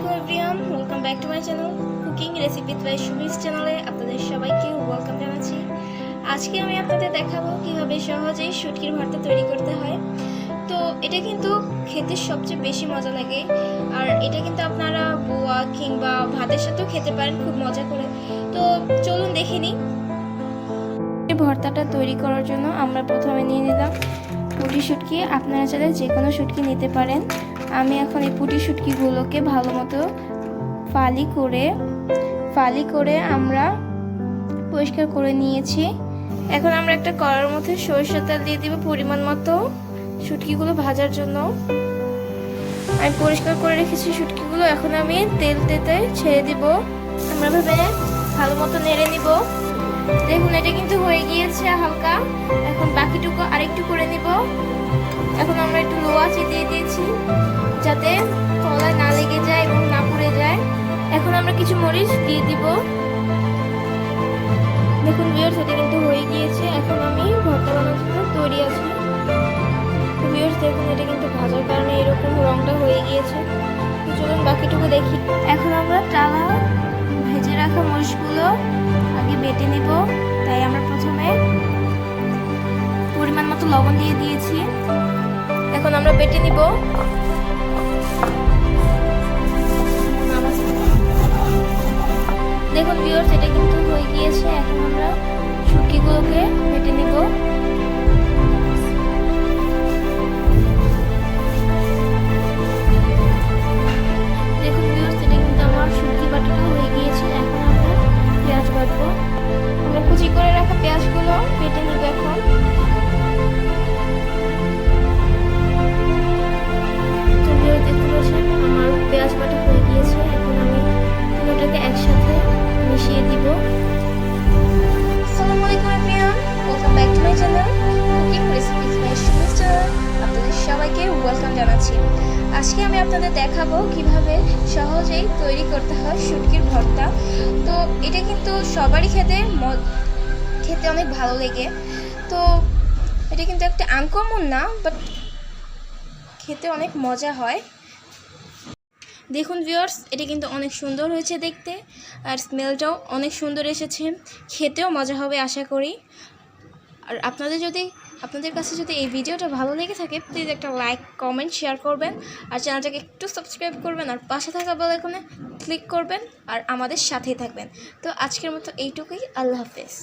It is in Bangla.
আলাইকুম everyone welcome back to my channel cooking recipe by Sumi's চ্যানেলে আপনাদের সবাইকে ওয়েলকাম জানাচ্ছি। আজকে আমি আপনাদের দেখাবো কীভাবে সহজেই শুটকির ভর্তা তৈরি করতে হয়। তো এটা কিন্তু খেতে সবচেয়ে বেশি মজা লাগে, আর এটা কিন্তু আপনারা বোয়া কিংবা ভাতের সাথেও খেতে পারেন, খুব মজা করে। তো চলুন দেখে নিই। ভর্তাটা তৈরি করার জন্য আমরা প্রথমে নিয়ে নিলাম পুটি শুটকি। আপনারা চাইলে যে কোনো শুটকি নিতে পারেন। আমি এখন এই পুটি শুটকিগুলোকে ভালো মতো ফালি করে ফালি করে আমরা পরিষ্কার করে নিয়েছি। এখন আমরা একটা কড়ার মধ্যে সরিষা তেল দিয়ে দিব পরিমাণ মতো শুটকিগুলো ভাজার জন্য। আমি পরিষ্কার করে রেখেছি শুটকিগুলো, এখন আমি তেল তেতে ছেড়ে দিব। আমরা ভাবে ভালো মতো নেড়ে নিব। দেখুন, এটা কিন্তু হয়ে গিয়েছে হালকা। এখন বাকিটুকু আরেকটু করে নিব। এখন আমরা একটু লো আঁচে দিয়ে দিয়েছি। যাতে তলায় না লেগে যায় এবং না পুড়ে যায়। এখন আমরা কিছু মরিচ দিয়ে দিব। দেখুন বিয়ার্স সেটা কিন্তু হয়ে গিয়েছে। এখন আমি ভর্তা বানানোর জন্য তৈরি আছি। বিয়ার্স দেখুন, এটা কিন্তু ভাজার কারণে এরকম রংটা হয়ে গিয়েছে। তো চলুন বাকিটুকু দেখি। এখন আমরা টালা ভেজে রাখা মরিচগুলো আগে বেটে নেব। তাই আমরা প্রথমে পরিমাণ মতো লবণ দিয়ে দিয়েছি। এখন আমরা বেটে নিব। দেখুন সেটা কিন্তু হয়ে গিয়েছে। এখন আমরা শুটকিগুলোকে মেটে নিব। জানাচ্ছি আজকে আমি আপনাদের দেখাবো কীভাবে সহজেই তৈরি করতে হয় শুটকির ভর্তা। তো এটা কিন্তু সবারই খেতে খেতে অনেক ভালো লেগে। তো এটা কিন্তু একটা আনকমন না বাট খেতে অনেক মজা হয়। দেখুন ভিউয়ার্স এটা কিন্তু অনেক সুন্দর হয়েছে দেখতে, আর স্মেলটাও অনেক সুন্দর এসেছে। খেতেও মজা হবে আশা করি। আর আপনাদের যদি আপনাদের কাছে যদি এই ভিডিওটা ভালো লেগে থাকে প্লিজ একটা লাইক কমেন্ট শেয়ার করবেন। আর চ্যানেলটাকে একটু সাবস্ক্রাইব করবেন আর পাশে থাকা বলে এখানে ক্লিক করবেন আর আমাদের সাথেই থাকবেন। তো আজকের মতো এইটুকুই, আল্লাহ হাফেজ।